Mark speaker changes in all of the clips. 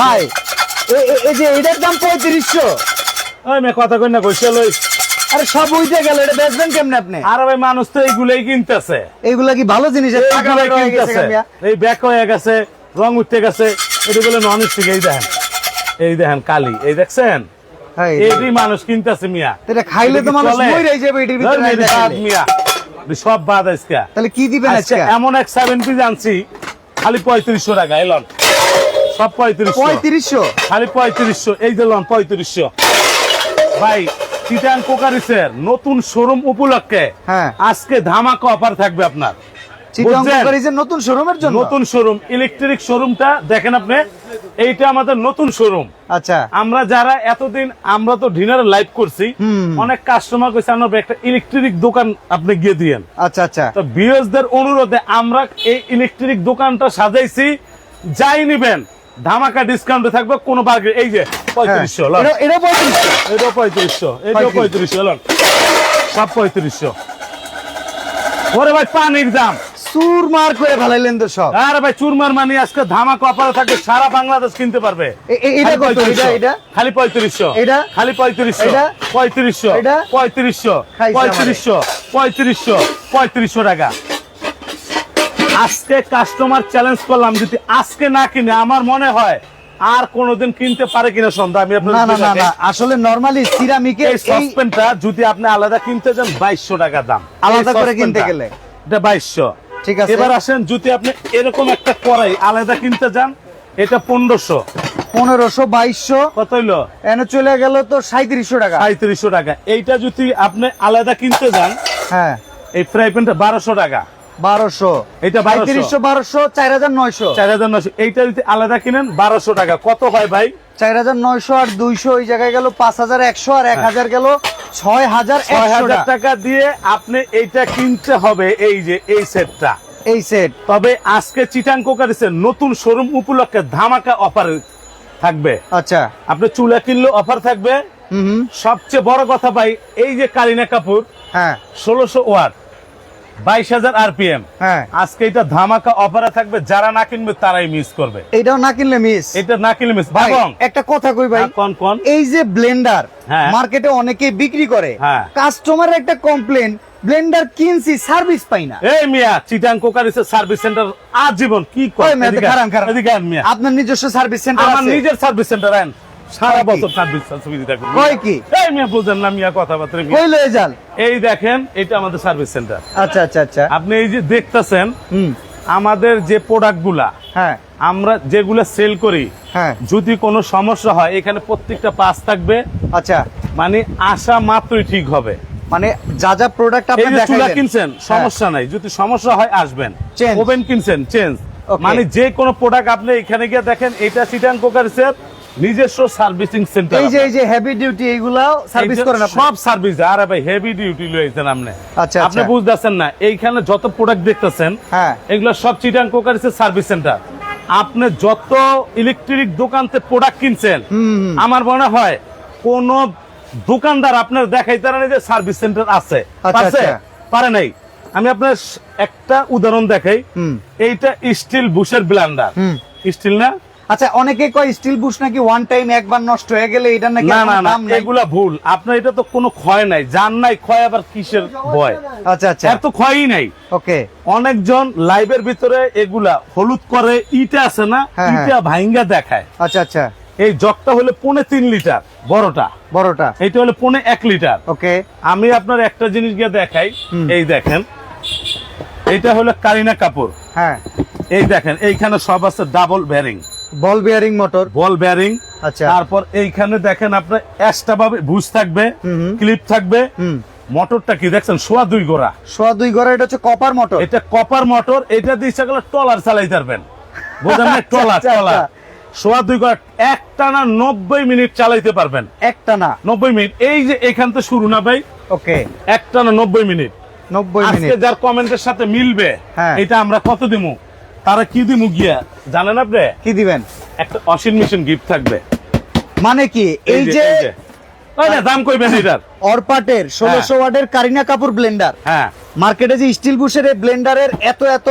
Speaker 1: ভাই এই যে এটার দাম পঁয়ত্রিশশো।
Speaker 2: ওই মেয়ে কথা কই না কইছে লই
Speaker 1: আরে সব উইটে গেল এটা বেচবেন কেমনে আপনি?
Speaker 2: আর ভাই মানুষ তো এইগুলাই কিনতেছে।
Speaker 1: এইগুলা কি ভালো জিনিস? টাকা
Speaker 2: কিনতেছে। এই ব্যাক হয়ে গেছে রং উঠতে গেছে এটা বলে নন স্টিক এই দেখেন। এই দেখেন কালি। এই দেখছেন?
Speaker 1: হ্যাঁ,
Speaker 2: মানুষ কিনতেছে মিয়া।
Speaker 1: এটা খাইলে তো মানুষ? যাবে এটির ভিতরে।
Speaker 2: মিয়া। সব বাদ আজকে।
Speaker 1: তাহলে কি দিবেন
Speaker 2: আজকে
Speaker 1: আজকে?
Speaker 2: এমন এক সেভেন পিস আনছি খালি পঁয়ত্রিশশো টাকা এলন সব পঁয়ত্রিশশো।
Speaker 1: পঁয়ত্রিশশো?
Speaker 2: খালি পঁয়ত্রিশশো এই লন পঁয়ত্রিশশো। ভাই টিটান কোকারিসের নতুন শোরুম উপলক্ষে।
Speaker 1: হ্যাঁ।
Speaker 2: আজকে ধামাকা অফার থাকবে আপনার।
Speaker 1: নতুন শোরুমের জন্য?
Speaker 2: নতুন শোরুম ইলেকট্রিক শোরুমটা দেখেন আপনি এইটা আমাদের নতুন শোরুম
Speaker 1: আচ্ছা।
Speaker 2: আমরা যারা এতদিন আমরা তো ডিনার লাইভ করছি অনেক কাস্টমার কইছে আমরা একটা ইলেকট্রিক দোকান আপনি গিয়ে দিয়েন।
Speaker 1: আচ্ছা আচ্ছা।
Speaker 2: তো বিএসদের অনুরোধে আমরা এই ইলেকট্রিক দোকানটা সাজাইছি যাই নিবেন। ধামাকা ডিসকাউন্টে থাকবে কোনো বার্গের এই যে পঁয়ত্রিশশো
Speaker 1: এটা- এটা পঁয়ত্রিশশো।
Speaker 2: এটাও পঁয়ত্রিশশো এটাও পঁয়ত্রিশশো লন। সব পঁয়ত্রিশশো। ওরে ভাই পানির দাম।
Speaker 1: সুর মার করে ফেলাইলেন তো সব।
Speaker 2: আরে ভাই চুরমার মানি আজকে ধামাকা অফারে থাকবে সারা বাংলাদেশ কিনতে পারবে।
Speaker 1: এটা
Speaker 2: খালি
Speaker 1: কত? এটা- এটা?
Speaker 2: খালি পঁয়ত্রিশশো।
Speaker 1: এটা?
Speaker 2: খালি পঁয়ত্রিশশো।
Speaker 1: এটা?
Speaker 2: পঁয়ত্রিশশো।
Speaker 1: এটা?
Speaker 2: পঁয়ত্রিশশো।
Speaker 1: খাইছে
Speaker 2: পঁয়ত্রিশশো। পঁয়ত্রিশশো। পঁয়ত্রিশশো টাকা। আজকে কাস্টমার চ্যালেঞ্জ করলাম যদি আজকে না কিনে আমার মনে হয় আর কোনোদিন কিনতে পারে কিনা সন্ধ্যা আমি আপনার
Speaker 1: না না আসলে নর্মালি সিরামিকের
Speaker 2: এই সসপেনটা যদি আপনি আলাদা কিনতে যান বাইশশো টাকা দাম।
Speaker 1: আলাদা করে কিনতে। গেলে?
Speaker 2: এটা বাইশশো।
Speaker 1: ঠিক আছে।
Speaker 2: এবার আসেন যদি আপনি এরকম একটা কড়াই আলাদা কিনতে যান এটা পনেরোশো।
Speaker 1: পনেরোশো বাইশশো।
Speaker 2: কত হইল?
Speaker 1: এনে চলে গেল তো সাঁত্রিশশো টাকা।
Speaker 2: সাঁত্রিশশো টাকা। এইটা যদি আপনি আলাদা কিনতে যান
Speaker 1: হ্যাঁ।
Speaker 2: এই ফ্রাই প্যানটা বারোশো টাকা।
Speaker 1: বারোশো।
Speaker 2: এটা 1200
Speaker 1: পঁয়ত্রিশশো বারোশো চার হাজার নয়শো।
Speaker 2: চার হাজার নশো এইটা যদি আলাদা কিনেন বারোশো টাকা। কত হয় ভাই?
Speaker 1: চার হাজার নয়শো আর দুইশো ওই জায়গায় গেল পাঁচ হাজার একশো আর এক হাজার গেল ছয় হাজার
Speaker 2: ছয় হাজার
Speaker 1: টাকা
Speaker 2: টাকা দিয়ে আপনি এইটা কিনতে হবে এই যে এই সেটটা।
Speaker 1: এই সেট।
Speaker 2: তবে আজকে চিটাং কোকারিসের নতুন শোরুম উপলক্ষে ধামাকা অফার থাকবে।
Speaker 1: আচ্ছা।
Speaker 2: আপনি চুলা কিনলে অফার থাকবে। সবচেয়ে বড় কথা ভাই এই যে কারিনা কাপুর
Speaker 1: হ্যাঁ।
Speaker 2: ষোলোশো ওয়াট। বাইশ হাজার আরপিএম।
Speaker 1: হ্যাঁ।
Speaker 2: আজকে এটা ধামাকা অফারে থাকবে যারা না কিনবে তারাই মিস করবে।
Speaker 1: এইটাও না কিনলে মিস
Speaker 2: এটা না কিনলে মিস এবং
Speaker 1: একটা কথা কই ভাই
Speaker 2: হ্যাঁ, কোন কোন?
Speaker 1: এই যে ব্লেন্ডার
Speaker 2: হ্যাঁ।
Speaker 1: মার্কেটে অনেকে বিক্রি করে। কাস্টমার একটা কমপ্লেন ব্লেন্ডার কিনছি সার্ভিস পাই না।
Speaker 2: এই মিয়া চিটাং কোকারিসের সার্ভিস সেন্টার আজীবন কি করে?
Speaker 1: আপনার নিজস্ব সার্ভিস সেন্টার
Speaker 2: আমার নিজের সার্ভিস সেন্টার আন সারা বছর
Speaker 1: কয় কি?
Speaker 2: এই মিয়া বুঝেন না মিয়া কথাবার্তা
Speaker 1: কই লয়ে যান?
Speaker 2: এই দেখেন এটা আমাদের সার্ভিস সেন্টার
Speaker 1: আচ্ছা আচ্ছা আচ্ছা।
Speaker 2: আপনি এই যে দেখতেছেন আমাদের যে প্রোডাক্টগুলা
Speaker 1: হ্যাঁ।
Speaker 2: আমরা যেগুলা সেল করি
Speaker 1: হ্যাঁ।
Speaker 2: যদি কোনো সমস্যা হয় এখানে প্রত্যেকটা পাস থাকবে।
Speaker 1: আচ্ছা।
Speaker 2: মানে আসা মাত্রই ঠিক হবে।
Speaker 1: মানে যা যা প্রোডাক্ট আপনি
Speaker 2: চুলা কিনছেন সমস্যা নাই। যদি সমস্যা হয় আসবেন। ওভেন কিনছেন চেঞ্জ মানে যে কোনো প্রোডাক্ট আপনি এখানে গিয়ে দেখেন এটা সিটান কোকারিসের নিজস্ব সার্ভিসিং সেন্টার
Speaker 1: এই যে এই যে হেভি ডিউটি এইগুলাও সার্ভিস করেন আপনি?
Speaker 2: সব সার্ভিস আরে ভাই হেভি ডিউটি লইছেন আপনি।
Speaker 1: আচ্ছা,
Speaker 2: আপনি
Speaker 1: আচ্ছা।
Speaker 2: বুঝতেছেন না এইখানে যত প্রোডাক্ট দেখতেছেন
Speaker 1: হ্যাঁ।
Speaker 2: এগুলো সব চিটাং কোকারিসের সার্ভিস সেন্টার আপনি যত ইলেকট্রিক দোকানতে প্রোডাক্ট কিনছেন আমার মনে হয় কোন দোকানদার আপনার দেখাইতে পারে যে সার্ভিস সেন্টার আছে।
Speaker 1: আচ্ছা, আচ্ছা।
Speaker 2: পারে নাই। আমি আপনার একটা উদাহরণ দেখাই।
Speaker 1: হুম।
Speaker 2: এইটা স্টিল বুশের ব্লান্ডার স্টিল না?
Speaker 1: আচ্ছা অনেকে কয় স্টিল বুশ নাকি ওয়ান টাইম একবার নষ্ট হয়ে গেলে এটা নাকি
Speaker 2: না না না এগুলা ভুল। আপনার এটা তো কোনো ক্ষয় নাই। জান নাই ক্ষয় আবার কিসের ভয়?
Speaker 1: আচ্ছা আচ্ছা।
Speaker 2: এর তো ক্ষয়ই নাই।
Speaker 1: ওকে।
Speaker 2: অনেকজন লাইভের ভিতরে এগুলা হলুদ করে ইটা আছে না
Speaker 1: হ্যাঁ,
Speaker 2: ইটা ভাইঙ্গা দেখায়।
Speaker 1: আচ্ছা আচ্ছা।
Speaker 2: এই জগটা হলে পৌনে তিন লিটার বড়টা।
Speaker 1: বড়টা।
Speaker 2: এইটা হলে পৌনে এক লিটার।
Speaker 1: ওকে।
Speaker 2: আমি আপনার একটা জিনিস গিয়ে দেখাই। এই দেখেন। এইটা হলো কারিনা কাপুর।
Speaker 1: হ্যাঁ।
Speaker 2: এই দেখেন এইখানে সব আছে double bearing
Speaker 1: ball bearing motor
Speaker 2: ball bearing
Speaker 1: আচ্ছা।
Speaker 2: তারপর এইখানে দেখেন আপনার এক্সট্রা ভাবে বুশ থাকবে। ক্লিপ থাকবে। মোটরটা কি দেখছেন? সোয়া দুই গোড়া।
Speaker 1: সোয়া দুই ঘরে এটা হচ্ছে কপার মোটর
Speaker 2: এটা কপার মোটর এটা দিয়ে ইচ্ছা করলে ট্রলার চালাই পারবেন। বোঝেন না?
Speaker 1: আচ্ছা,
Speaker 2: ট্রলার
Speaker 1: আচ্ছা।
Speaker 2: সোয়া দুই গোড়া একটা না নব্বই মিনিট চালাইতে পারবেন।
Speaker 1: একটা না
Speaker 2: নব্বই মিনিট। এই যে এখান থেকে শুরু না ভাই?
Speaker 1: ওকে।
Speaker 2: একটা না নব্বই মিনিট।
Speaker 1: নব্বই মিনিট।
Speaker 2: যার কমেন্টের সাথে মিলবে
Speaker 1: হ্যাঁ।
Speaker 2: এটা আমরা কত দিমু? তারা কি দিমু গিয়া? জানেন আপনি?
Speaker 1: কি দিবেন?
Speaker 2: একটা ওয়াশিং মেশিন গিফট থাকবে।
Speaker 1: মানে কি? এই যে
Speaker 2: ওই না, দাম কইবেন এটার।
Speaker 1: অরপাটের ষোলোশো ওয়ার্ডের কারিনা কাপুর ব্লেন্ডার।
Speaker 2: হ্যাঁ।
Speaker 1: মার্কেটে যে স্টিল বুশের এই ব্লেন্ডারের এত এত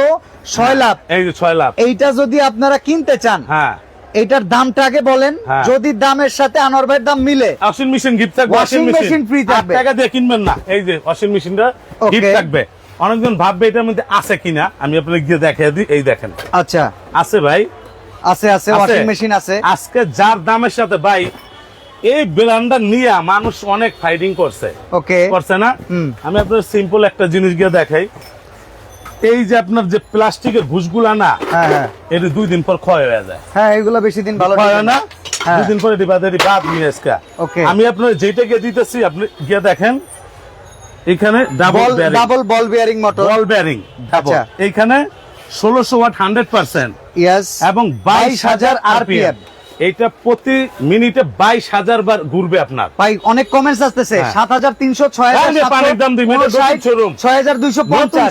Speaker 1: ছয় লাভ।
Speaker 2: এই যে ছয় লাখ
Speaker 1: এইটা যদি আপনারা কিনতে চান
Speaker 2: হ্যাঁ।
Speaker 1: এটার দামটা আগে বলেন
Speaker 2: হ্যাঁ।
Speaker 1: যদি দামের সাথে আনোয়ার ভাইয়ের দাম মিলে।
Speaker 2: ওয়াশিং মেশিন গিফট থাকবে
Speaker 1: থাকবে।
Speaker 2: টাকা দিয়ে কিনবেন না। এই যে ওয়াশিং মেশিনটা. গিফট থাকবে। অনেকজন ভাববে এটার মধ্যে আছে কিনা আমি আপনাকে গিয়ে দেখিয়ে দিই এই দেখেন।
Speaker 1: আচ্ছা।
Speaker 2: আছে ভাই?
Speaker 1: আছে আছে ওয়াশিং মেশিন আছে।
Speaker 2: আজকে যার দামের সাথে ভাই এই ব্র্যান্ডটা নিয়ে মানুষ অনেক ফাইটিং করছে।
Speaker 1: ওকে।
Speaker 2: করছে না? আমি আপনার সিম্পল একটা জিনিস গিয়ে দেখাই। এই যে আপনার যে প্লাস্টিকের ঘুষগুলা না
Speaker 1: হ্যাঁ হ্যাঁ।
Speaker 2: এটা দুই দিন পর ক্ষয় হয়ে যায়।
Speaker 1: হ্যাঁ এগুলো বেশি দিন ভালো
Speaker 2: হয় না?
Speaker 1: হ্যাঁ।
Speaker 2: দুদিন পরে দিবা দেরি বাদ নিয়ে এসকা
Speaker 1: Okay.
Speaker 2: আমি আপনার যেটা গিয়ে দিতেছি আপনি গিয়ে দেখেন। এখানে double
Speaker 1: double ball bearing motor
Speaker 2: ball bearing
Speaker 1: আচ্ছা।
Speaker 2: এইখানে ষোলোশো ওয়াট হান্ড্রেড পার্সেন্ট
Speaker 1: ইয়েস
Speaker 2: এবং বাইশ হাজার আরপিএম এইটা প্রতি মিনিটে বাইশ হাজার বার ঘুরবে আপনার।
Speaker 1: ভাই অনেক কমেন্টস আসতেছে।
Speaker 2: হ্যাঁ।
Speaker 1: সাত হাজার তিনশো ছয়
Speaker 2: পানির দাম দিবি, এটা showroom।
Speaker 1: ছয় হাজার দুইশো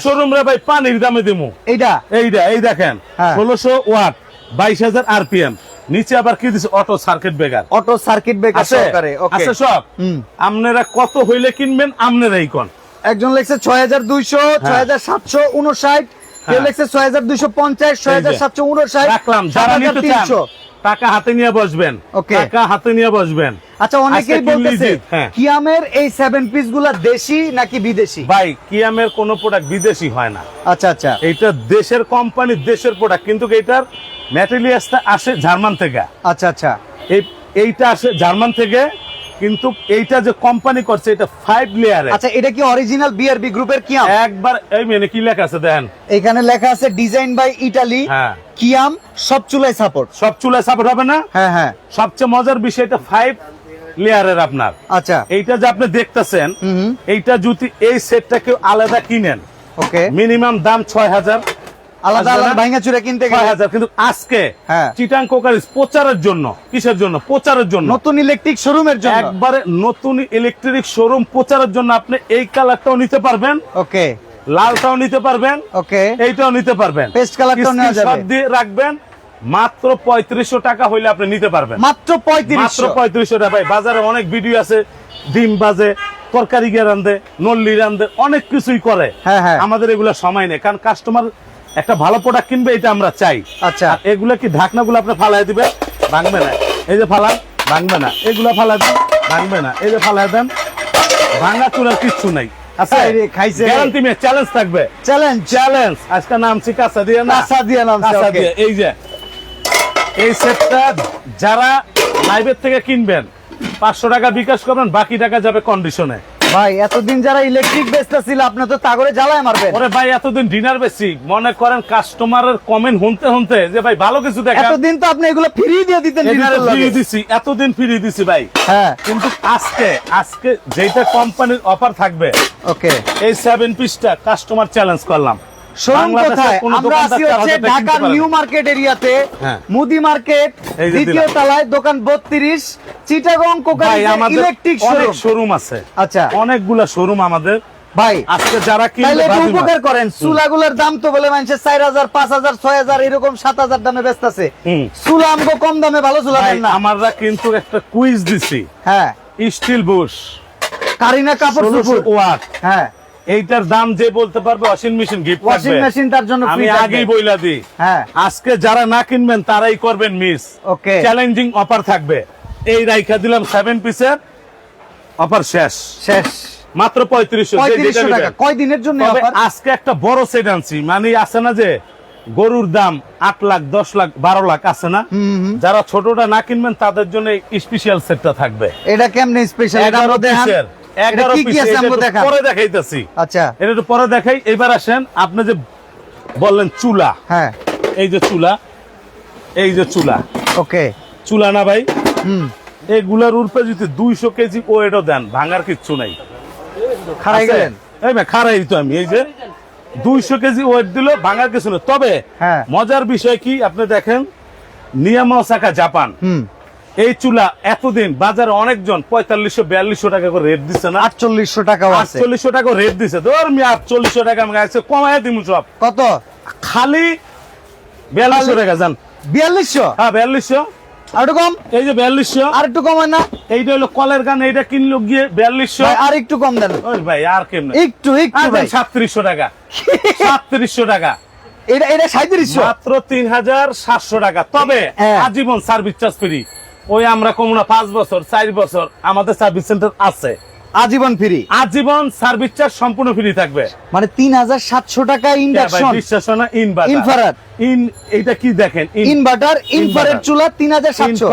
Speaker 2: শোরুম রে ভাই পানির দামে দিমু।
Speaker 1: এইটা।
Speaker 2: এইটা এই দেখেন।
Speaker 1: হ্যাঁ।
Speaker 2: ষোলোশো ওয়াট বাইশ হাজার আরপিএম নিচে আবার কি দিছে? Auto circuit breaker
Speaker 1: auto circuit breaker সহকারে ওকে
Speaker 2: আছে সব? আপনারা কত হইলে কিনবেন? আপনারাই কোন।
Speaker 1: একজন লেখছে ছয় হাজার দুইশো ছয় হাজার সাতশো উনষাট কেউ
Speaker 2: হ্যাঁ।
Speaker 1: লেখছে ছয় হাজার সাতশো উনষাট
Speaker 2: রাখলাম যারা নিতে চান টাকা হাতে নিয়ে বসবেন. টাকা হাতে নিয়ে বসবেন।
Speaker 1: আচ্ছা অনেকেই বলতেছে
Speaker 2: হ্যাঁ।
Speaker 1: কিয়ামের এই সেভেন পিসগুলা দেশি নাকি বিদেশি?
Speaker 2: ভাই কিয়ামের কোন প্রোডাক্ট বিদেশি হয় না।
Speaker 1: আচ্ছা আচ্ছা।
Speaker 2: এইটা দেশের কোম্পানি দেশের প্রোডাক্ট কিন্তু এটার ম্যাটেরিয়ালসটা আসে জার্মান থেকে।
Speaker 1: আচ্ছা আচ্ছা।
Speaker 2: এই এইটা আসে জার্মান থেকে কিন্তু এইটা যে কোম্পানি করছে এটা ফাইভ লেয়ারে
Speaker 1: আচ্ছা এটা কি অরিজিনাল বিআরবি গ্রুপের কিয়াম
Speaker 2: একবার এই মেনে কি লেখা আছে দেখেন।
Speaker 1: এখানে লেখা আছে ডিজাইন বাই ইটালি কিয়াম সব সাপোর্ট
Speaker 2: সব চুলায় সাপোর্ট হবে না?
Speaker 1: হ্যাঁ হ্যাঁ।
Speaker 2: সবচেয়ে মজার বিষয় এটা ফাইভ লেয়ারের আপনার।
Speaker 1: আচ্ছা।
Speaker 2: এইটা যে আপনি দেখতেছেন এইটা যদি এই সেটটা কেউ আলাদা কিনেন
Speaker 1: ওকে
Speaker 2: মিনিমাম দাম ছয় হাজার
Speaker 1: আলাদা আলাদা ভাঙা চুরা কিনতে গেলে।
Speaker 2: কিন্তু আজকে
Speaker 1: হ্যাঁ।
Speaker 2: চিটাং কোকারিস প্রচারের জন্য কিসের জন্য? প্রচারের জন্য।
Speaker 1: নতুন ইলেকট্রিক শোরুমের জন্য।
Speaker 2: একবারে নতুন ইলেকট্রিক শোরুম প্রচারের জন্য আপনি এই কালারটাও নিতে পারবেন।
Speaker 1: ওকে।
Speaker 2: লালটাও নিতে পারবেন।
Speaker 1: ওকে।
Speaker 2: এইটাও নিতে পারবেন।
Speaker 1: Paste colourটাও নেওয়া যাবে।
Speaker 2: দিয়ে রাখবেন। মাত্র পঁয়ত্রিশশো টাকা হইলে আপনি নিতে পারবেন।
Speaker 1: মাত্র
Speaker 2: মাত্র
Speaker 1: পঁয়ত্রিশশো
Speaker 2: টাকা। ভাই বাজারে অনেক ভিডিও আছে। ডিম বাজে তরকারি গিয়ে রান্ধে নল্লি রান্ধে অনেক কিছুই করে।
Speaker 1: হ্যাঁ, হ্যাঁ।
Speaker 2: আমাদের এগুলো সময় নেই। কারণ কাস্টমার একটা ভালো প্রোডাক্ট কিনবে এটা আমরা চাই।
Speaker 1: আচ্ছা।
Speaker 2: এগুলো কি ঢাকনাগুলো আপনি ফালাই দিবে? ভাঙবে না। এই যে ফালান ভাঙবে না। এগুলো ফালাই দেন ভাঙবে না। এই যে ফালাই দেন ভাঙা চুলার কিচ্ছু নাই।
Speaker 1: রে, খাইছে। রে।
Speaker 2: গ্যারান্টি মে চ্যালেঞ্জ থাকবে।
Speaker 1: চ্যালেঞ্জ
Speaker 2: চ্যালেঞ্জ আজকে নামছি কাঁচা দিয়ে না?
Speaker 1: কাঁচা দিয়ে নামছে,
Speaker 2: কাঁচা দিয়ে। এই যে এই সেটটা যারা লাইভের থেকে কিনবেন পাঁচশো টাকা বিকাশ করবেন বাকি টাকা যাবে কন্ডিশনে
Speaker 1: ভাই এতদিন যারা ইলেকট্রিক বেচতে ছিল আপনি তো তাগরে জ্বালায় মারবেন।
Speaker 2: ওরে ভাই এতদিন ডিনার বেচছি। মনে করেন কাস্টমারের কমেন্ট শুনতে শুনতে যে ভাই ভালো কিছু দেখেন।
Speaker 1: এতদিন তো আপনি এগুলো ফ্রি দিয়ে দিতেন ডিনার
Speaker 2: ফ্রি দিছি এতদিন ফ্রি দিছি ভাই।
Speaker 1: হ্যাঁ।
Speaker 2: কিন্তু আজকে আজকে যেটা কোম্পানির অফার থাকবে
Speaker 1: ওকে
Speaker 2: এই সেভেন পিসটা কাস্টমার চ্যালেঞ্জ করলাম।
Speaker 1: কোথায়? আমরা আছি হচ্ছে ঢাকার নিউ মার্কেট এরিয়াতে
Speaker 2: হ্যাঁ।
Speaker 1: মুদি মার্কেট দ্বিতীয় তলায় দোকান বত্রিশ চিটাগং কোকারি ইলেকট্রিক শোরুম
Speaker 2: আছে।
Speaker 1: আচ্ছা।
Speaker 2: অনেকগুলা শোরুম আমাদের।
Speaker 1: ভাই
Speaker 2: আজকে যারা কিনবে
Speaker 1: উপকার করেন। চুলাগুলোর দাম তো বলে পাঁচ হাজার ছয় হাজার এরকম সাত হাজার দামে ব্যস্ত আছে।
Speaker 2: হুম।
Speaker 1: চুলা আমগো কম দামে ভালো চুলা দেন না।
Speaker 2: আমরা কিন্তু একটা কুইজ দিছি।
Speaker 1: হ্যাঁ।
Speaker 2: Steel bush.
Speaker 1: কারিনা
Speaker 2: ওয়াট।
Speaker 1: হ্যাঁ।
Speaker 2: এইটার দাম যে বলতে পারবে washing machine gift
Speaker 1: washing machine তার জন্য
Speaker 2: আমি আগেই বইলা দিই।
Speaker 1: হ্যাঁ।
Speaker 2: আজকে যারা না কিনবেন তারাই করবেন মিস
Speaker 1: ওকে
Speaker 2: চ্যালেঞ্জিং অফার থাকবে। এই রাইখা দিলাম সেভেন পিসের অফার শেষ।
Speaker 1: শেষ।
Speaker 2: মাত্র পঁয়ত্রিশশো
Speaker 1: পঁয়ত্রিশশো টাকা। কয় দিনের জন্য offer?
Speaker 2: আজকে একটা বড় সেট আনছি। মানে আছে না যে গরুর দাম আট লাখ দশ লাখ বারো লাখ আছে না। যারা ছোটটা না কিনবেন তাদের জন্য স্পেশাল সেটটা থাকবে।
Speaker 1: এটা কেমনে স্পেশাল
Speaker 2: পরে দেখাইতেছি।
Speaker 1: আচ্ছা।
Speaker 2: এটা একটু পরে দেখাই। এবার আসেন আপনি যে বললেন চুলা।
Speaker 1: হ্যাঁ।
Speaker 2: এই যে চুলা এই যে চুলা।
Speaker 1: ওকে।
Speaker 2: চুলা না ভাই?
Speaker 1: হুম।
Speaker 2: এগুলার উর্পে যদি দুইশো কেজি ওয়েটও দেন ভাঙার কিচ্ছু নাই।
Speaker 1: খারাই গেলেন?
Speaker 2: এই ভাই খারাই তো আমি। এই যে দুইশো কেজি ওয়েট দিল ভাঙার কিছু নেই। তবে
Speaker 1: হ্যাঁ।
Speaker 2: মজার বিষয় কি আপনি দেখেন নিয়ামা জাপান।
Speaker 1: হুম।
Speaker 2: এই চুলা এতদিন বাজারে অনেকজন পঁয়তাল্লিশশো বিয়াল্লিশশো টাকা করে রেট দিচ্ছে না?
Speaker 1: আটচল্লিশশো আছে।
Speaker 2: আটচল্লিশশো টাকা রেট দিছে। ধর মি আটচল্লিশশো টাকা আমি গাইছে কমায় দিমু সব।
Speaker 1: কত?
Speaker 2: খালি বিয়াল্লিশশো টাকা যান
Speaker 1: বিয়াল্লিশশো?
Speaker 2: হ্যাঁ বিয়াল্লিশশো।
Speaker 1: আর কম?
Speaker 2: এই যে বিয়াল্লিশশো।
Speaker 1: আর একটু কম না।
Speaker 2: এইটা হলো কলের গান এইটা কিনলো গিয়ে বিয়াল্লিশশো।
Speaker 1: আর একটু কম দেন।
Speaker 2: ভাই আর কেমনে
Speaker 1: একটু একটু ভাই।
Speaker 2: সাতত্রিশশো টাকা। সাতত্রিশশো টাকা।
Speaker 1: এটা এটা সাঁত্রিশশো?
Speaker 2: মাত্র তিন হাজার সাতশো টাকা। তবে
Speaker 1: হ্যাঁ।
Speaker 2: আজীবন সার্ভিস চার্জ ফ্রি ওই আমরা কম না পাঁচ বছর চার বছর আমাদের সার্ভিস সেন্টার আছে।
Speaker 1: আজীবন ফ্রি
Speaker 2: আজীবন সার্ভিস চার্জ সম্পূর্ণ ফ্রি থাকবে।
Speaker 1: মানে তিন হাজার সাতশো টাকা ইন্ডাকশন
Speaker 2: বিশ্বাস না ইনভার্টার
Speaker 1: Infrared।
Speaker 2: ইন এটা কি দেখেন?
Speaker 1: ইনভার্টার চুলা তিন হাজার সাতশো।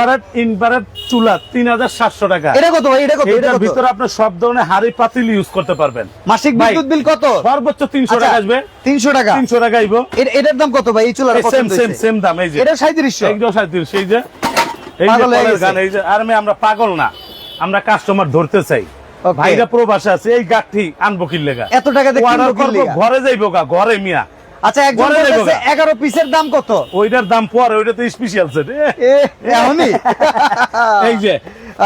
Speaker 2: চুলা তিন হাজার সাতশো টাকা।
Speaker 1: এটা কত ভাই? এটা কত?
Speaker 2: এটার ভিতরে আপনি সব ধরনের হাড়ি পাতিল ইউজ করতে পারবেন।
Speaker 1: মাসিক বিদ্যুৎ বিল কত?
Speaker 2: সর্বোচ্চ তিনশো
Speaker 1: আচ্ছা,
Speaker 2: টাকা আসবে।
Speaker 1: তিনশো টাকা।
Speaker 2: তিনশো টাকা আইব।
Speaker 1: এটার দাম কত ভাই? এই চুলার
Speaker 2: সেম সেম সেম দাম এই যে।
Speaker 1: এটা সাঁত্রিশশো
Speaker 2: একদম সাঁত্রিশ এই যে। আমরা পাগল না। আমরা কাস্টমার ধরতে চাই। ভাইরা প্রবাসে আছে এই গাঠি আনব
Speaker 1: এত টাকা?
Speaker 2: ঘরে যাইবো গা ঘরে মিয়া।
Speaker 1: আচ্ছা একজন
Speaker 2: ঘরে দেবো
Speaker 1: বলতেছে
Speaker 2: গা।
Speaker 1: এগারো পিসের দাম কত?
Speaker 2: ওইটার দাম পরে ওইটা তো স্পেশাল সেট
Speaker 1: এ।
Speaker 2: এই যে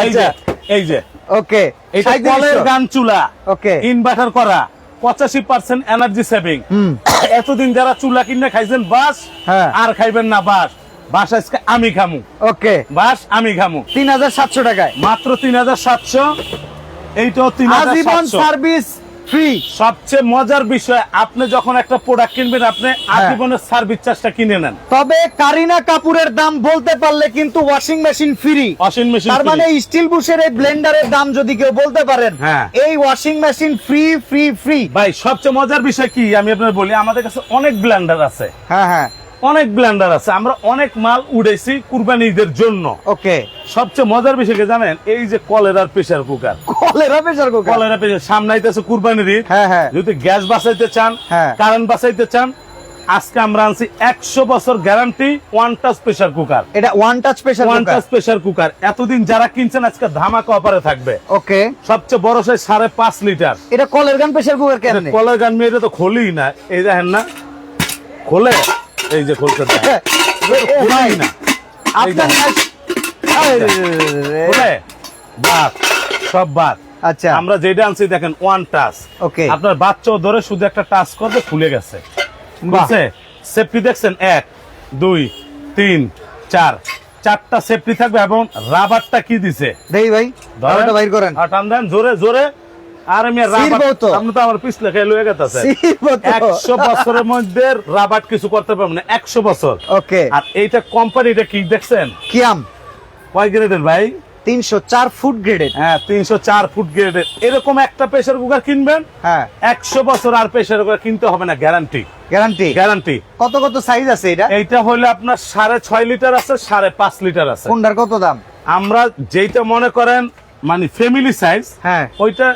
Speaker 2: এই যে। এই যে।
Speaker 1: ওকে
Speaker 2: এটা কলের গান চুলা।
Speaker 1: ওকে
Speaker 2: ইনভার্টার করা পঁচাশি পার্সেন্ট এনার্জি সেভিং এতদিন যারা চুলা কিনে খাইছেন বাস
Speaker 1: হ্যাঁ।
Speaker 2: আর খাইবেন না বাস। বাস আজকে আমি খামু।
Speaker 1: ওকে।
Speaker 2: বাস আমি খামু।
Speaker 1: তিন হাজার সাতশো টাকায়।
Speaker 2: মাত্র তিন হাজার সাতশো। এইটাও তিন হাজার
Speaker 1: আজীবন সার্ভিস ফ্রি।
Speaker 2: সবচেয়ে মজার বিষয় আপনি যখন একটা প্রোডাক্ট কিনবেন আপনি আজীবনের সার্ভিস চার্জটা কিনে নেন।
Speaker 1: তবে কারিনা কাপুরের দাম বলতে পারলে কিন্তু washing machine free
Speaker 2: washing machine
Speaker 1: তার মানে স্টিল বুশের এই ব্লেন্ডারের দাম যদি কেউ বলতে পারেন
Speaker 2: হ্যাঁ।
Speaker 1: এই washing machine free free free
Speaker 2: ভাই সবচেয়ে মজার বিষয় কি? আমি আপনার বলি আমাদের কাছে অনেক ব্লেন্ডার আছে।
Speaker 1: হ্যাঁ হ্যাঁ।
Speaker 2: অনেক ব্লেন্ডার আছে আমরা অনেক মাল উড়েছি কুরবানিদের জন্য।
Speaker 1: ওকে।
Speaker 2: সবচেয়ে মজার বিষয় জানেন? এই যে কলেরার প্রেসার কুকার
Speaker 1: কলেরা প্রেসার কুকার
Speaker 2: কলেরা প্রেসার সামনে আইতেছে কুরবানির ঈদ।
Speaker 1: হ্যাঁ হ্যাঁ।
Speaker 2: যদি গ্যাস বাঁচাইতে চান
Speaker 1: হ্যাঁ।
Speaker 2: কারেন্ট বাঁচাইতে চান আজকে আমরা আনছি একশো বছর guarantee one touch pressure cooker
Speaker 1: এটা one touch pressure
Speaker 2: one touch pressure cooker এতদিন যারা কিনছেন আজকে ধামাকা অফারে থাকবে।
Speaker 1: ওকে।
Speaker 2: সবচেয়ে বড় সাইজ সাড়ে পাঁচ লিটার
Speaker 1: এটা কলের গান প্রেসার কুকার কেন
Speaker 2: কলের গান মেয়েটা তো খোলি না। এই দেখেন না। খোলে? এই যে দেয়। না।
Speaker 1: আপনার
Speaker 2: সব
Speaker 1: আচ্ছা।
Speaker 2: আমরা যেটা আনছি দেখেন ওয়ান টাচ
Speaker 1: ওকে।
Speaker 2: আপনার বাচ্চাও ধরে শুধু একটা টাচ করবে খুলে গেছে। বুঝছে? সেফটি দেখছেন এক দুই তিন চার। চারটা সেফটি থাকবে এবং রাবারটা কি দিছে?
Speaker 1: দেই ভাই ধরটা বাইর করেন।
Speaker 2: টান দেন জোরে জোরে। আর আমি রাবার আপনি তো আমার পিছলে খেয়ে লয়ে গেছে
Speaker 1: ছিড়বো তো।
Speaker 2: একশো বছরের মধ্যে রাবার কিছু করতে পারবেন না একশো বছর।
Speaker 1: ওকে।
Speaker 2: আর এইটা কোম্পানিটা কি দেখছেন?
Speaker 1: কিয়াম
Speaker 2: কয় গ্রেডের ভাই?
Speaker 1: তিনশো চার ফুট গ্রেডের।
Speaker 2: হ্যাঁ ফুট গ্রেডের। এরকম একটা প্রেসার কুকার কিনবেন
Speaker 1: হ্যাঁ।
Speaker 2: বছর আর প্রেসার কুকার কিনতে হবে না গ্যারান্টি।
Speaker 1: গ্যারান্টি?
Speaker 2: গ্যারান্টি।
Speaker 1: কত কত সাইজ আছে এটা?
Speaker 2: এইটা হলে আপনার সাড়ে ছয় লিটার আছে সাড়ে পাঁচ লিটার আছে।
Speaker 1: কোনটার কত দাম?
Speaker 2: আমরা যেটা মনে করেন মানে ফ্যামিলি সাইজ
Speaker 1: হ্যাঁ।
Speaker 2: ওইটা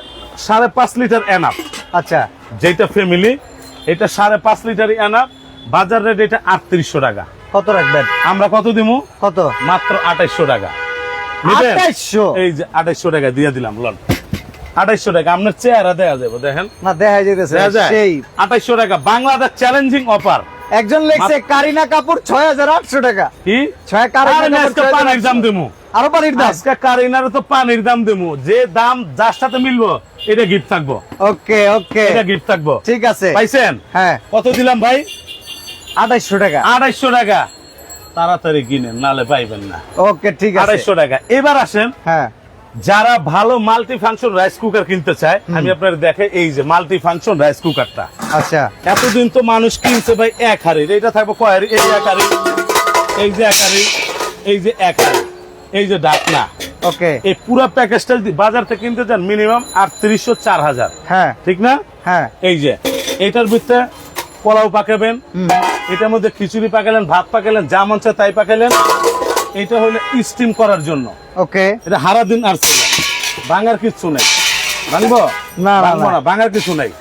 Speaker 2: সাড়ে পাঁচ লিটার এনাফ
Speaker 1: আচ্ছা।
Speaker 2: যেটা ফ্যামিলি এটা সাড়ে পাঁচ লিটার এনাফ বাজার রেট এটা আটত্রিশশো টাকা।
Speaker 1: কত রাখবেন?
Speaker 2: আমরা কত দিমু?
Speaker 1: কত?
Speaker 2: মাত্র আঠাইশশো টাকা?
Speaker 1: আঠাইশশো?
Speaker 2: এই যে আঠাইশশো টাকা দিয়ে দিলাম লন। আঠাইশশো টাকা আপনার চেহারা দেয়া যাবে দেখেন।
Speaker 1: না দেখা যেতেছে সেই।
Speaker 2: আঠাইশশো টাকা বাংলাদেশ চ্যালেঞ্জিং অফার
Speaker 1: একজন লেখছে কারিনা কাপুর ছয় হাজার আটশো টাকা।
Speaker 2: কি?
Speaker 1: ছয়
Speaker 2: পানির দাম দিমু
Speaker 1: আরও পানির দাম।
Speaker 2: আজকে কারিনার তো পানির দাম দিমু যে দাম যার সাথে মিলবো এটা গিফট থাকব।
Speaker 1: ওকে ওকে।
Speaker 2: এটা গিফট থাকব।
Speaker 1: ঠিক আছে।
Speaker 2: পাইছেন?
Speaker 1: হ্যাঁ।
Speaker 2: কত দিলাম ভাই?
Speaker 1: আড়াইশো টাকা।
Speaker 2: আড়াইশো টাকা। তাড়াতাড়ি কিনেন নালে পাইবেন না।
Speaker 1: ওকে ঠিক আছে।
Speaker 2: আড়াইশো টাকা। এবার আসেন।
Speaker 1: হ্যাঁ।
Speaker 2: যারা ভালো মাল্টি ফাংশন রাইস কুকার কিনতে চায় আমি আপনার দেখে এই যে মাল্টি ফাংশন রাইস কুকারটা
Speaker 1: আচ্ছা।
Speaker 2: এতদিন তো মানুষ কিনছে ভাই এক হাড়ির এটা থাকব কয় হাড়ি এই এক হাড়ি এই যে এক হাড়ি এই যে এক হাড়ি এই যে ডাকনা।
Speaker 1: ওকে।
Speaker 2: এই পুরো প্যাকেজটা যদি বাজার থেকে কিনতে চান মিনিমাম আটত্রিশশো চার হাজার
Speaker 1: হ্যাঁ।
Speaker 2: ঠিক না?
Speaker 1: হ্যাঁ।
Speaker 2: এই যে এটার ভিতরে পোলাও পাকাবেন এটার মধ্যে খিচুড়ি পাকালেন ভাত পাকালেন যা মন তাই পাকালেন। এটা হলো স্টিম করার জন্য।
Speaker 1: ওকে
Speaker 2: এটা হারা দিন আর ভাঙার কিছু নাই। ভাঙবো?
Speaker 1: না,
Speaker 2: ভাঙবো
Speaker 1: না।
Speaker 2: ভাঙার কিছু নাই।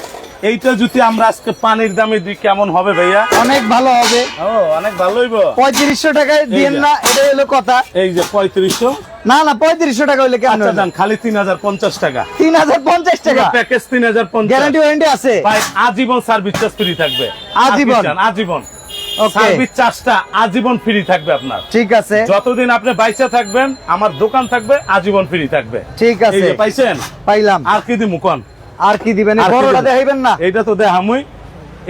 Speaker 2: এইটা যদি আমরা আজকে পানির দামে দিই কেমন হবে ভাইয়া?
Speaker 1: অনেক ভালো হবে।
Speaker 2: ও অনেক ভালো হইব।
Speaker 1: পঁয়ত্রিশশো টাকায় দিয়েন
Speaker 2: যে।
Speaker 1: না এটা হলো কথা।
Speaker 2: এই যে পঁয়ত্রিশশো?
Speaker 1: না না পঁয়ত্রিশশো টাকা হইলে কেমন
Speaker 2: আচ্ছা দান খালি তিন হাজার পঞ্চাশ টাকা।
Speaker 1: তিন হাজার পঞ্চাশ টাকা?
Speaker 2: প্যাকেজ তিন হাজার পঞ্চাশ।
Speaker 1: গ্যারান্টি ওয়ারেন্টি আছে?
Speaker 2: ভাই আজীবন সার্ভিস চার্জ ফ্রি থাকবে।
Speaker 1: আজীবন?
Speaker 2: আজীবন। সার্ভিস চার্জটা আজীবন ফ্রি থাকবে আপনার।
Speaker 1: ঠিক আছে।
Speaker 2: যতদিন আপনি থাকবেন আমার দোকান থাকবে আজীবন ফ্রি থাকবে।
Speaker 1: ঠিক আছে।
Speaker 2: পাইছেন?
Speaker 1: পাইলাম।
Speaker 2: আর কি দিমু কোন?
Speaker 1: আর কি দিবেন? বড়টা দেখাইবেন না?
Speaker 2: এটা তো দেখামুই।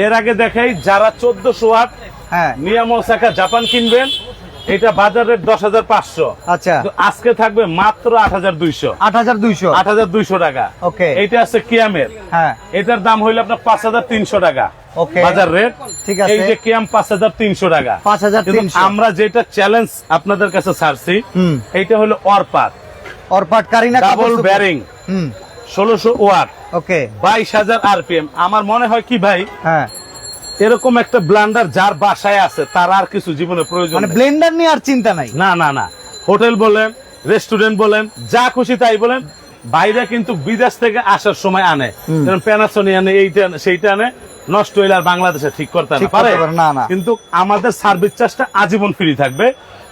Speaker 2: এর আগে দেখাই যারা চোদ্দশো ওয়াট
Speaker 1: হ্যাঁ।
Speaker 2: নিয়াম ওসাকা জাপান কিনবেন এটা বাজার রেট দশ হাজার পাঁচশো।
Speaker 1: আচ্ছা।
Speaker 2: আজকে থাকবে মাত্র আট হাজার দুইশো।
Speaker 1: আট হাজার দুইশো?
Speaker 2: আট হাজার দুইশো টাকা।
Speaker 1: ওকে।
Speaker 2: এইটা আছে কিয়ামের।
Speaker 1: হ্যাঁ।
Speaker 2: এটার দাম হইল আপনার পাঁচ হাজার তিনশো টাকা।
Speaker 1: ওকে।
Speaker 2: বাজার রেট
Speaker 1: ঠিক আছে।
Speaker 2: এই যে কিয়াম পাঁচ হাজার তিনশো টাকা।
Speaker 1: 5300
Speaker 2: কিন্তু আমরা যেটা চ্যালেঞ্জ আপনাদের কাছে ছাড়ছি এইটা হলো অরপাত।
Speaker 1: অরপাট কারিনা
Speaker 2: ডাবল ব্যারিং ষোলোশো ওয়াট।
Speaker 1: ওকে।
Speaker 2: বাইশ হাজার আরপিএম। আমার মনে হয় কি ভাই?
Speaker 1: হ্যাঁ।
Speaker 2: এরকম একটা ব্লান্ডার যার বাসায় আছে তার আর কিছু জীবনে প্রয়োজন
Speaker 1: মানে ব্লেন্ডার নিয়ে আর চিন্তা নাই?
Speaker 2: না না না। হোটেল বলেন রেস্টুরেন্ট বলেন যা খুশি তাই বলেন। বাইরে কিন্তু বিদেশ থেকে আসার সময় আনে। যেমন প্যানাসনি আনে এইটা আনে সেইটা আনে নষ্ট হইলে আর বাংলাদেশে ঠিক করতে পারে।
Speaker 1: করতে না, না।
Speaker 2: কিন্তু আমাদের সার্ভিস চার্জটা আজীবন ফ্রি থাকবে।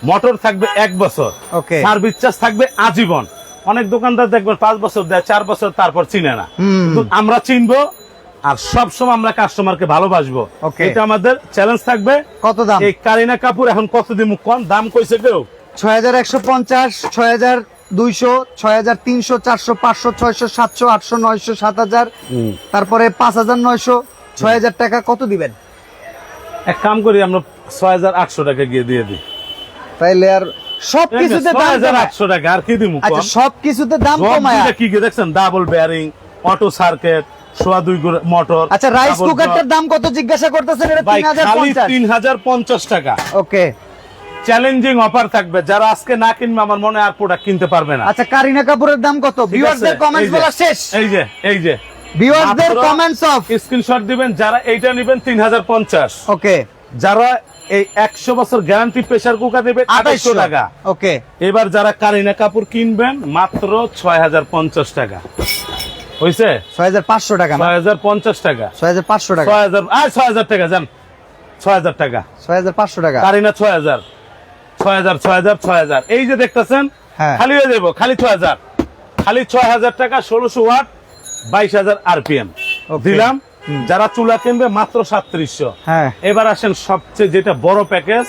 Speaker 2: মোটর থাকবে এক বছর. সার্ভিস চার্জ থাকবে আজীবন। অনেক দোকানদার দেখবেন পাঁচ বছর দেয় চার বছর তারপর চিনে না। আমরা চিনবো আর সব সময় আমরা কাস্টমারকে ভালোবাসবো। এটা আমাদের চ্যালেঞ্জ থাকবে।
Speaker 1: কত দাম?
Speaker 2: এই কারিনা কাপুর এখন কত দিন কম দাম কইছে কেউ?
Speaker 1: ছয় হাজার একশো পঞ্চাশ ছয় হাজার দুইশো ছয় হাজার তিনশো চারশো পাঁচশো ছয়শো সাতশো আটশো নয়শো সাত হাজার। তারপরে পাঁচ হাজার নয়শো ছয় হাজার টাকা কত দিবেন?
Speaker 2: এক কাম করি আমরা ছয় হাজার আটশো টাকা গিয়ে দিয়ে দিই।
Speaker 1: তাইলে আর সব কিছুতে দাম।
Speaker 2: আটশো টাকা আর কি দিব
Speaker 1: আচ্ছা সব দাম কমায়।
Speaker 2: কি দেখছেন? ডাবল বেয়ারিং অটো সার্কিট সোয়া দুই মোটর
Speaker 1: আচ্ছা রাইস কুকারটার দাম কত জিজ্ঞাসা করতেছেন? এটা
Speaker 2: টাকা।
Speaker 1: ওকে।
Speaker 2: চ্যালেঞ্জিং অফার থাকবে। যারা আজকে না কিনবে আমার মনে আর প্রোডাক্ট কিনতে পারবে না।
Speaker 1: আচ্ছা কারিনা কাপুরের দাম কত? ভিউয়ারদের কমেন্টস বলা শেষ।
Speaker 2: এই যে এই যে।
Speaker 1: ভিউয়ারদের কমেন্টস অফ
Speaker 2: স্ক্রিনশট দিবেন যারা এইটা নেবেন তিন হাজার পঞ্চাশ।
Speaker 1: ওকে।
Speaker 2: যারা এই একশো বছর গ্যারান্টি প্রেসার কুকার নেবে আঠাইশো টাকা।
Speaker 1: ওকে।
Speaker 2: এবার যারা কারিনা কাপুর কিনবেন মাত্র ছয় হাজার পঞ্চাশ টাকা।
Speaker 1: হাজার পাঁচশো টাকা না?
Speaker 2: ছয় হাজার পঞ্চাশ টাকা।
Speaker 1: ছয় হাজার পাঁচশো টাকা।
Speaker 2: ছয় হাজার আর ছয় হাজার টাকা যান। ছয় হাজার টাকা।
Speaker 1: ছয় হাজার পাঁচশো টাকা।
Speaker 2: কারিনা ছয় হাজার। ছয় হাজার ছয় হাজার ছয় হাজার। এই যে দেখতেছেন
Speaker 1: হ্যাঁ।
Speaker 2: খালি হয়ে যাব খালি ছয় হাজার। খালি ছয় হাজার টাকা ষোলোশো ওয়াট বাইশ হাজার আরপিএম। দিলাম। যারা চুলা কিনবে মাত্র সাতত্রিশশো।
Speaker 1: হ্যাঁ।
Speaker 2: এবার আসেন সবচেয়ে যেটা বড় প্যাকেজ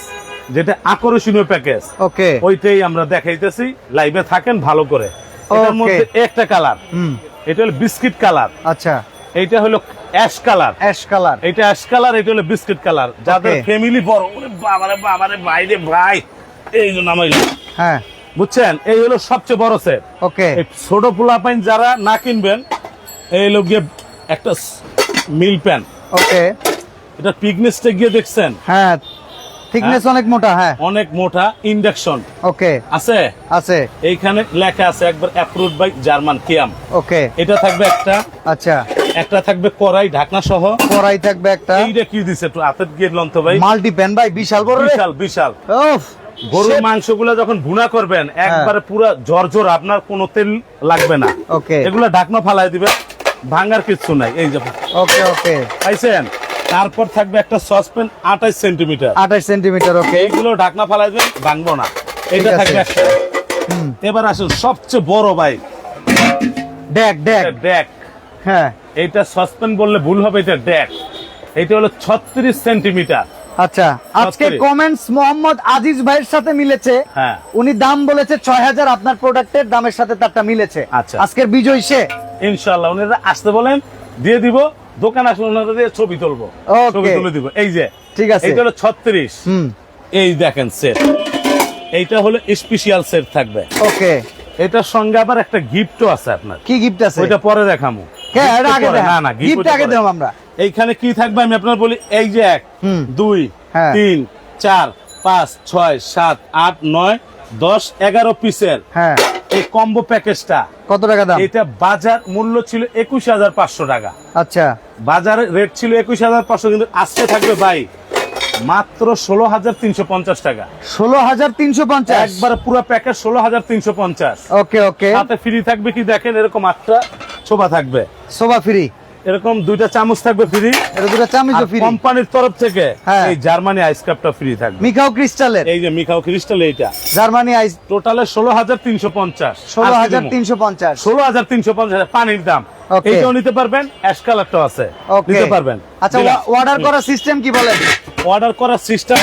Speaker 2: যেটা আকর্ষণীয় প্যাকেজ।
Speaker 1: ওকে
Speaker 2: ওইটাই আমরা দেখাইতেছি। লাইভে থাকেন ভালো করে। এটার মধ্যে একটা কালার
Speaker 1: হুম।
Speaker 2: এটা হলো বিস্কিট কালার
Speaker 1: আচ্ছা।
Speaker 2: এইটা হলো অ্যাশ কালার
Speaker 1: অ্যাশ কালার
Speaker 2: এটা অ্যাশ কালার এটা হলো বিস্কিট কালার যাদের ফ্যামিলি বড় ওরে বাবারে বাবারে বাইরে ভাই। এই জন্য নামাইল
Speaker 1: হ্যাঁ।
Speaker 2: বুঝছেন? এই হলো সবচেয়ে বড় সেট
Speaker 1: ওকে
Speaker 2: ছোট পোলা পাইন যারা না কিনবেন এই হলো গিয়ে একটা মিল প্যান
Speaker 1: ওকে
Speaker 2: এটা পিকনেসটা গিয়ে দেখছেন?
Speaker 1: হ্যাঁ। থিকনেস অনেক মোটা হ্যাঁ।
Speaker 2: অনেক মোটা ইন্ডাকশন
Speaker 1: ওকে
Speaker 2: আছে?
Speaker 1: আছে।
Speaker 2: এইখানে লেখা আছে একবার অ্যাপ্রুভ বাই জার্মান কিয়াম
Speaker 1: ওকে
Speaker 2: এটা থাকবে একটা।
Speaker 1: আচ্ছা।
Speaker 2: একটা থাকবে কড়াই ঢাকনা সহ।
Speaker 1: কড়াই থাকবে একটা।
Speaker 2: এইটা কি দিছে একটু গিয়ে লন্ত ভাই।
Speaker 1: মাল্টি প্যান ভাই বিশাল বড়
Speaker 2: বিশাল বিশাল।
Speaker 1: ওফ
Speaker 2: গরুর. মাংসগুলো যখন ভুনা করবেন
Speaker 1: হ্যাঁ।
Speaker 2: একবারে পুরো জর্জর আপনার কোনো তেল লাগবে না।
Speaker 1: ওকে
Speaker 2: এগুলো ঢাকনা ফালাই দিবে ভাঙার কিছু নাই। এই যে।
Speaker 1: ওকে ওকে
Speaker 2: পাইছেন? তারপর থাকবে একটা সসপ্যান আঠাইশ সেন্টিমিটার।
Speaker 1: আঠাশ সেন্টিমিটার ওকে
Speaker 2: এইগুলো ঢাকনা ফালাই দিবেন ভাঙবো না। এটা থাকবে একটা। এবার আসুন সবচেয়ে বড় ভাই।
Speaker 1: ডেক ডেক
Speaker 2: ডেক
Speaker 1: হ্যাঁ।
Speaker 2: এইটা সসপেন বললে ভুল হবে এটা ডেক এটা হলো ছত্রিশ সেন্টিমিটার।
Speaker 1: আচ্ছা আজকে কমেন্টস মোহাম্মদ আজিজ ভাইয়ের সাথে মিলেছে।
Speaker 2: হ্যাঁ।
Speaker 1: উনি দাম বলেছে ছয় হাজার আপনার প্রোডাক্টের দামের সাথে তারটা মিলেছে।
Speaker 2: আচ্ছা।
Speaker 1: আজকের বিজয় সে।
Speaker 2: ইনশাল্লাহ ওনারা আসতে বলেন দিয়ে দিব। দোকান আসলে ওনারা দিয়ে ছবি তুলবো। ছবি তুলে দিব। এই যে
Speaker 1: ঠিক আছে।
Speaker 2: এইটা হলো ছত্রিশ। এই দেখেন সেট এইটা হলো স্পেশাল সেট থাকবে।
Speaker 1: ওকে
Speaker 2: এটার সঙ্গে আবার একটা গিফটও আছে আপনার।
Speaker 1: কি গিফট আছে?
Speaker 2: ওইটা পরে দেখামু।
Speaker 1: হ্যাঁ এটা আগে
Speaker 2: না না
Speaker 1: গিফট
Speaker 2: গিফট
Speaker 1: আগে দেব আমরা।
Speaker 2: এইখানে কি থাকবে আমি আপনার বলি এই যে এক দুই
Speaker 1: হ্যাঁ।
Speaker 2: তিন চার পাঁচ ছয় সাত আট নয় দশ এগারো পিসের
Speaker 1: হ্যাঁ।
Speaker 2: এই কম্বো প্যাকেজটা
Speaker 1: কত টাকা দাম?
Speaker 2: এটা বাজার মূল্য ছিল একুশ হাজার পাঁচশো টাকা।
Speaker 1: আচ্ছা।
Speaker 2: বাজারে রেট ছিল একুশ হাজার পাঁচশো কিন্তু আজকে থাকবে ভাই মাত্র ষোলো হাজার তিনশো পঞ্চাশ টাকা।
Speaker 1: ষোলো হাজার তিনশো পঞ্চাশ?
Speaker 2: একবার পুরো প্যাকেট ষোলো হাজার তিনশো পঞ্চাশ।
Speaker 1: ওকে ওকে
Speaker 2: সাথে ফ্রি থাকবে কি দেখেন এরকম আটটা ছোবা থাকবে।
Speaker 1: সোভা ফ্রি
Speaker 2: এরকম দুইটা চামচ থাকবে ফ্রি
Speaker 1: এটা দুটো চামিজও ফ্রি
Speaker 2: কোম্পানির তরফ থেকে
Speaker 1: হ্যাঁ।
Speaker 2: এই জার্মানি আইস কাপটা ফ্রি থাকবে।
Speaker 1: মিখাও ক্রিস্টালের
Speaker 2: এই যে মিখাও ক্রিস্টাল এইটা।
Speaker 1: জার্মানি আইস
Speaker 2: টোটালে ষোলো হাজার তিনশো পঞ্চাশ।
Speaker 1: ষোলো হাজার তিনশো পঞ্চাশ।
Speaker 2: ষোলো হাজার তিনশো পঞ্চাশ পানির দাম. এইটাও নিতে পারবেন অ্যাশ কালারটাও আছে। নিতে পারবেন।
Speaker 1: আচ্ছা অর্ডার করার সিস্টেম কি বলেন?
Speaker 2: অর্ডার করার সিস্টেম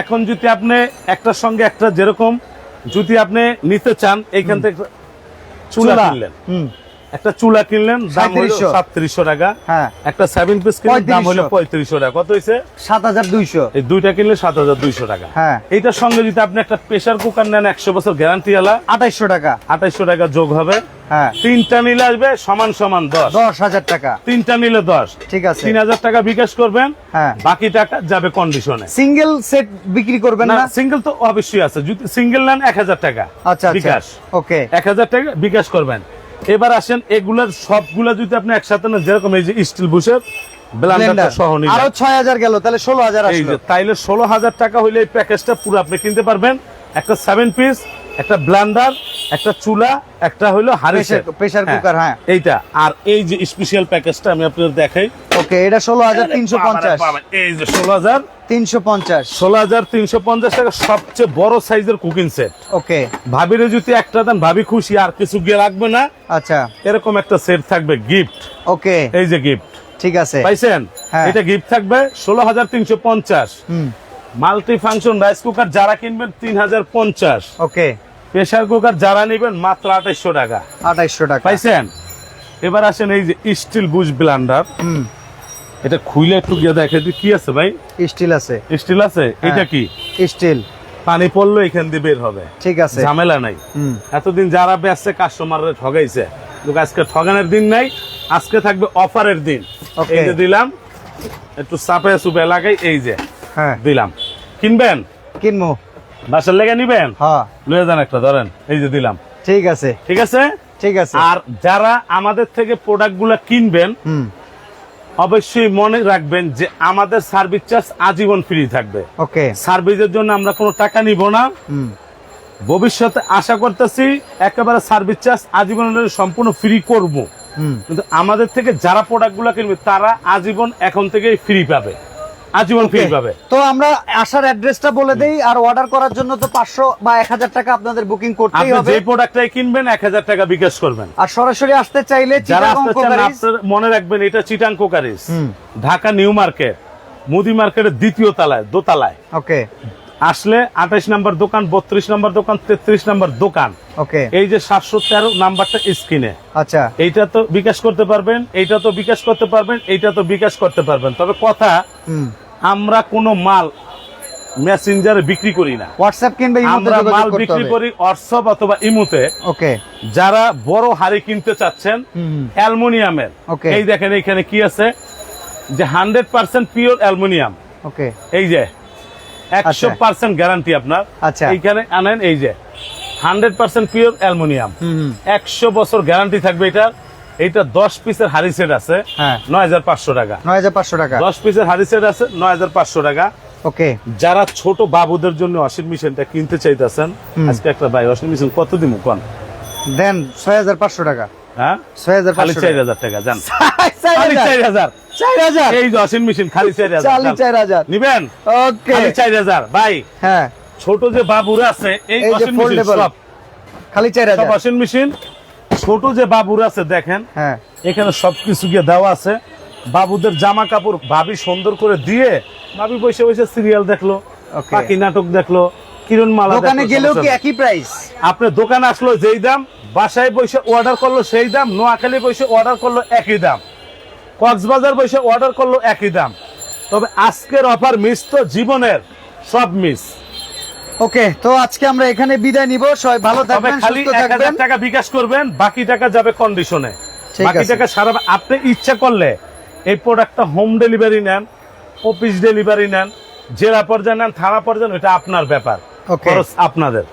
Speaker 2: এখন যদি আপনি একটার সঙ্গে একটা যেরকম যদি আপনি নিতে চান এইখান থেকে চুলা। কিনলেন।
Speaker 1: হুম।
Speaker 2: একটা চুলা কিনলেন দাম হলো
Speaker 1: 3700
Speaker 2: সাতত্রিশশো টাকা।
Speaker 1: হ্যাঁ।
Speaker 2: একটা সেভেন পিস কিনলেন দাম হলো
Speaker 1: 3500
Speaker 2: পঁয়ত্রিশশো টাকা। কত হয়েছে?
Speaker 1: সাত হাজার দুইশো।
Speaker 2: এই দুইটা কিনলে সাত হাজার দুইশো টাকা।
Speaker 1: হ্যাঁ।
Speaker 2: এইটার সঙ্গে যদি আপনি একটা প্রেসার কুকার নেন একশো বছর গ্যারান্টি আলা
Speaker 1: আঠাইশশো টাকা।
Speaker 2: আঠাইশশো টাকা যোগ হবে।
Speaker 1: হ্যাঁ।
Speaker 2: তিনটা নিলে আসবে সমান সমান দশ।
Speaker 1: দশ হাজার টাকা।
Speaker 2: তিনটা নিলে দশ।
Speaker 1: ঠিক আছে।
Speaker 2: তিন হাজার টাকা বিকাশ করবেন।
Speaker 1: হ্যাঁ।
Speaker 2: বাকি টাকা যাবে কন্ডিশনে
Speaker 1: সিঙ্গেল সেট বিক্রি করবেন
Speaker 2: না
Speaker 1: না?
Speaker 2: সিঙ্গেল তো অবশ্যই আছে। যদি সিঙ্গেল নেন এক হাজার টাকা
Speaker 1: আচ্ছা আচ্ছা।
Speaker 2: বিকাশ।
Speaker 1: ওকে
Speaker 2: এক হাজার টাকা বিকাশ করবেন। এবার আসেন এগুলার সবগুলা যদি আপনি একসাথে নেন যেরকম এই যে স্টিল বুশের ব্লেন্ডারটা
Speaker 1: ব্লেন্ডার
Speaker 2: সহ নিলেন।
Speaker 1: আরও ছয় হাজার গেল তাহলে ষোলো হাজার
Speaker 2: এই
Speaker 1: আসলো।
Speaker 2: যে তাইলে ষোলো হাজার টাকা হইলে এই প্যাকেজটা পুরো আপনি কিনতে পারবেন। একটা সেভেন পিস একটা ব্লেন্ডার একটা চুলা একটা set।
Speaker 1: pressure cooker, হ্যাঁ।
Speaker 2: এইটা। আর এই যে স্পেশাল প্যাকেজটা আমি আপনাদের দেখাই।
Speaker 1: ওকে এটা ষোলো হাজার তিনশো পঞ্চাশ।
Speaker 2: এই যে ষোলো হাজার
Speaker 1: তিনশো পঞ্চাশ।
Speaker 2: ষোলো হাজার তিনশো পঞ্চাশ টাকা সবচেয়ে বড় সাইজের কুকিং সেট।
Speaker 1: ওকে।
Speaker 2: ভাবিরে যদি একটা দেন ভাবি খুশি আর কিছু গিয়ে রাখবে না।
Speaker 1: আচ্ছা।
Speaker 2: এরকম একটা সেট থাকবে গিফট
Speaker 1: ওকে।
Speaker 2: এই যে গিফট
Speaker 1: ঠিক আছে।
Speaker 2: পাইছেন?
Speaker 1: হ্যাঁ।
Speaker 2: এটা গিফট থাকবে ষোলো হাজার তিনশো পঞ্চাশ। মাল্টি ফাংশন রাইস কুকার যারা কিনবেন তিন হাজার পঞ্চাশ।
Speaker 1: ওকে।
Speaker 2: প্রেসার কুকার যারা নেবেন মাত্র আঠাইশশো টাকা।
Speaker 1: আঠাইশশো টাকা।
Speaker 2: পাইছেন? এবার আসেন এই যে স্টিল বুশ ব্লান্ডার।
Speaker 1: হুম।
Speaker 2: এটা খুইলে একটু গিয়ে দেখে কি আছে ভাই?
Speaker 1: স্টিল আছে।
Speaker 2: স্টিল আছে?
Speaker 1: হ্যাঁ।
Speaker 2: এটা কি?
Speaker 1: স্টিল।
Speaker 2: পানি পড়ল এখান দিয়ে বের হবে।
Speaker 1: ঠিক আছে।
Speaker 2: ঝামেলা নাই।
Speaker 1: হুম।
Speaker 2: এতদিন যারা বেচছে কাস্টমাররা ঠগাইছে। আজকে ঠগানোর দিন নাই আজকে থাকবে অফারের দিন. এই যে দিলাম একটু চাপে সুপে লাগাই এই যে
Speaker 1: হ্যাঁ।
Speaker 2: দিলাম। কিনবেন?
Speaker 1: কিনবো।
Speaker 2: বাসার লেগে নিবেন?
Speaker 1: হ্যাঁ।
Speaker 2: লয়ে যান একটা ধরেন এই যে দিলাম।
Speaker 1: ঠিক আছে।
Speaker 2: ঠিক আছে?
Speaker 1: ঠিক আছে।
Speaker 2: আর যারা আমাদের থেকে প্রোডাক্টগুলা কিনবেন অবশ্যই মনে রাখবেন যে আমাদের সার্ভিস চার্জ আজীবন ফ্রি থাকবে।
Speaker 1: ওকে
Speaker 2: সার্ভিসের জন্য আমরা কোনো টাকা নিব না। ভবিষ্যতে আশা করতেছি একেবারে সার্ভিস চার্জ আজীবনের সম্পূর্ণ ফ্রি করব। কিন্তু আমাদের থেকে যারা প্রোডাক্টগুলো কিনবে তারা আজীবন এখন থেকে ফ্রি পাবে। আজীবন ফ্রি পাবে।
Speaker 1: তো আমরা আসার অ্যাড্রেসটা বলে দেই আর অর্ডার করার জন্য তো পাঁচশো বা এক হাজার টাকা আপনাদের বুকিং করতেই
Speaker 2: আপনি
Speaker 1: হবে।
Speaker 2: যে প্রোডাক্টটাই কিনবেন এক হাজার টাকা বিকাশ করবেন।
Speaker 1: আর সরাসরি আসতে চাইলে
Speaker 2: যারা
Speaker 1: চিটাগং
Speaker 2: আপনারা মনে রাখবেন এটা Chittagong cookeries Dhaka new market মুদি মার্কেটের দ্বিতীয় তলায় দোতলায়।
Speaker 1: ওকে
Speaker 2: আসলে আঠাইশ নাম্বার দোকান বত্রিশ নাম্বার দোকান তেত্রিশ নাম্বার দোকান।
Speaker 1: ওকে।
Speaker 2: এই যে সাতশো তেরো নাম্বারটা স্ক্রিনে।
Speaker 1: আচ্ছা।
Speaker 2: এইটা তো বিকাশ করতে পারবেন এইটা তো বিকাশ করতে পারবেন এইটা তো বিকাশ করতে পারবেন। তবে কথা আমরা কোনো মাল মেসেঞ্জারে বিক্রি করি না।
Speaker 1: হোয়াটসঅ্যাপ কিনবে
Speaker 2: আমরা মাল বিক্রি করি হোয়াটসঅ্যাপ অথবা ইমুতে।
Speaker 1: ওকে।
Speaker 2: যারা বড় হাড়ি কিনতে চাচ্ছেন অ্যালুমিনিয়ামের। এই দেখেন এখানে কি আছে? যে hundred percent pure aluminium.
Speaker 1: Okay.
Speaker 2: এই যে একশো পার্সেন্ট গ্যারান্টি আপনার।
Speaker 1: আচ্ছা।
Speaker 2: এইখানে আনেন এই যে হান্ড্রেড পার্সেন্ট পিওর অ্যালুমিনিয়াম। একশো বছর গ্যারান্টি থাকবে এটা এটা দশ পিসের হাড়ি সেট আছে
Speaker 1: হ্যাঁ।
Speaker 2: নয় হাজার পাঁচশো টাকা।
Speaker 1: নয় হাজার পাঁচশো টাকা।
Speaker 2: দশ পিসের হাড়ি সেট আছে নয় হাজার পাঁচশো টাকা।
Speaker 1: ওকে।
Speaker 2: যারা ছোট বাবুদের জন্য ওয়াশিং মেশিনটা কিনতে চাইতেছেন আজকে একটা ভাই ওয়াশিং মেশিন কত দিন কোন?
Speaker 1: দেন ছয় হাজার পাঁচশো টাকা।
Speaker 2: হ্যাঁ?
Speaker 1: ছয় হাজার
Speaker 2: খালি চার হাজার টাকা জান। খালি চার হাজার।
Speaker 1: চার হাজার।
Speaker 2: এই ওয়াশিং মেশিন খালি চার হাজার
Speaker 1: চালি চার হাজার।
Speaker 2: নিবেন?
Speaker 1: ওকে।
Speaker 2: খালি চার হাজার। ভাই
Speaker 1: হ্যাঁ।
Speaker 2: ছোট যে বাবুরা আছে এই
Speaker 1: এই
Speaker 2: মেশিন সব।
Speaker 1: খালি চার হাজার।
Speaker 2: ওয়াশিং মেশিন ছোট যে বাবুরা আছে দেখেন।
Speaker 1: হ্যাঁ।
Speaker 2: এখানে সবকিছু গিয়ে দেওয়া আছে। বাবুদের জামা কাপড় ভাবি সুন্দর করে দিয়ে ভাবি বসে বসে সিরিয়াল দেখল. পাখি নাটক দেখল কিরণ মালা
Speaker 1: দোকানে গেলেও কি একই প্রাইস
Speaker 2: আপনি দোকানে আসলো যেই দাম বাসায় বসে অর্ডার করল সেই দাম নোয়াখালী বসে অর্ডার করল একই দাম। কক্সবাজার বসে অর্ডার করল একই দাম। তবে আজকের অফার মিস তো জীবনের সব মিস
Speaker 1: ওকে তো আজকে আমরা এখানে বিদায় নিব। সবাই ভালো থাকবেন
Speaker 2: খালি
Speaker 1: সুস্থ থাকবেন।
Speaker 2: টাকা বিকাশ করবেন বাকি টাকা যাবে কন্ডিশনে বাকি টাকা সারা আপনি ইচ্ছা করলে এই প্রোডাক্টটা হোম ডেলিভারি নেন অফিস ডেলিভারি নেন জেলা পর্যায়ে নেন থানা পর্যায়ে এটা আপনার ব্যাপার. খরচ আপনাদের।